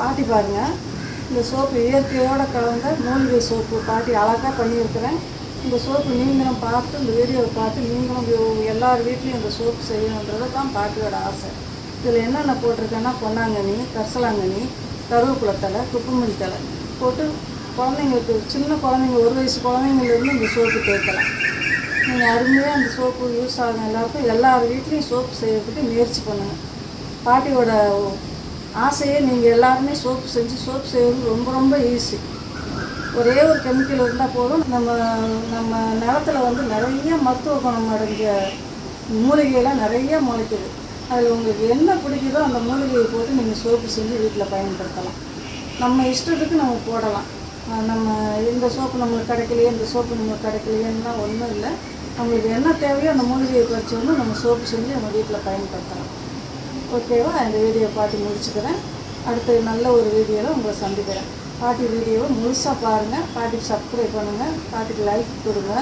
பாட்டி பாருங்கள் இந்த சோப்பு இயற்கையோடு கலந்த மூலிகை சோப்பு பாட்டி அழகாக பண்ணியிருக்கிறேன். இந்த சோப்பு நீங்களும் பார்த்து இந்த வீடியோவை பார்த்து நீங்களும் எல்லார் வீட்லேயும் இந்த சோப்பு செய்யணுன்றது தான் பாட்டியோட ஆசை. இதில் என்னென்ன போட்டிருக்கேன்னா பொன்னாங்கண்ணி கரிசலாங்கண்ணி கருவேப்பிலை தலை குப்பமல்லி தலை போட்டு குழந்தைங்களுக்கு சின்ன குழந்தைங்க ஒரு வயசு குழந்தைங்கலேருந்து இந்த சோப்பு தேய்க்கலாம். நீங்கள் அருமையாக அந்த சோப்பு யூஸ் ஆகும் எல்லாருக்கும் எல்லார் வீட்லேயும் சோப்பு செய்யறதுக்கு முயற்சி பண்ணுங்கள் பாட்டியோட ஆசையே நீங்கள் எல்லாருமே சோப்பு செஞ்சு சோப்பு செய்வது ரொம்ப ரொம்ப ஈஸி ஒரே ஒரு கெமிக்கல் இருந்தால் போதும். நம்ம நம்ம நிலத்துல வந்து நிறைய மருத்துவ குணம் அடைஞ்ச மூலிகையெல்லாம் நிறைய முளைக்குது அதில் உங்களுக்கு என்ன பிடிக்குதோ அந்த மூலிகையை போட்டு நீங்கள் சோப்பு செஞ்சு வீட்டில் பயன்படுத்தலாம். நம்ம இஷ்டத்துக்கு நம்ம போடலாம். நம்ம இந்த சோப்பு நம்மளுக்கு கிடைக்கலையே இந்த சோப்பு நம்மளுக்கு கிடைக்கலையேன்னா ஒன்றும் இல்லை. நம்மளுக்கு என்ன தேவையோ அந்த மூலிகையை பறிச்சு வந்து நம்ம சோப்பு செஞ்சு நம்ம வீட்டில் பயன்படுத்தலாம். ஓகேவா? இந்த வீடியோ பாட்டி முடிச்சுக்கிறேன். அடுத்து நல்ல ஒரு வீடியோவில் உங்களை சந்திக்கிறேன். பாட்டி வீடியோவை முழுசாக பாருங்கள் பாட்டிக்கு சப்ஸ்கிரைப் பண்ணுங்கள் பாட்டிக்கு லைக் கொடுங்க.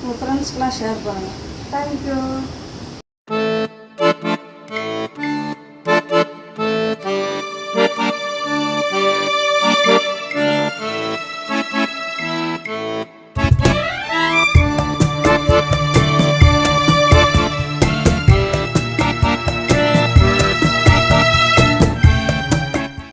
உங்கள் ஃப்ரெண்ட்ஸ்க்கெலாம் ஷேர் பண்ணுங்கள் தேங்க்யூ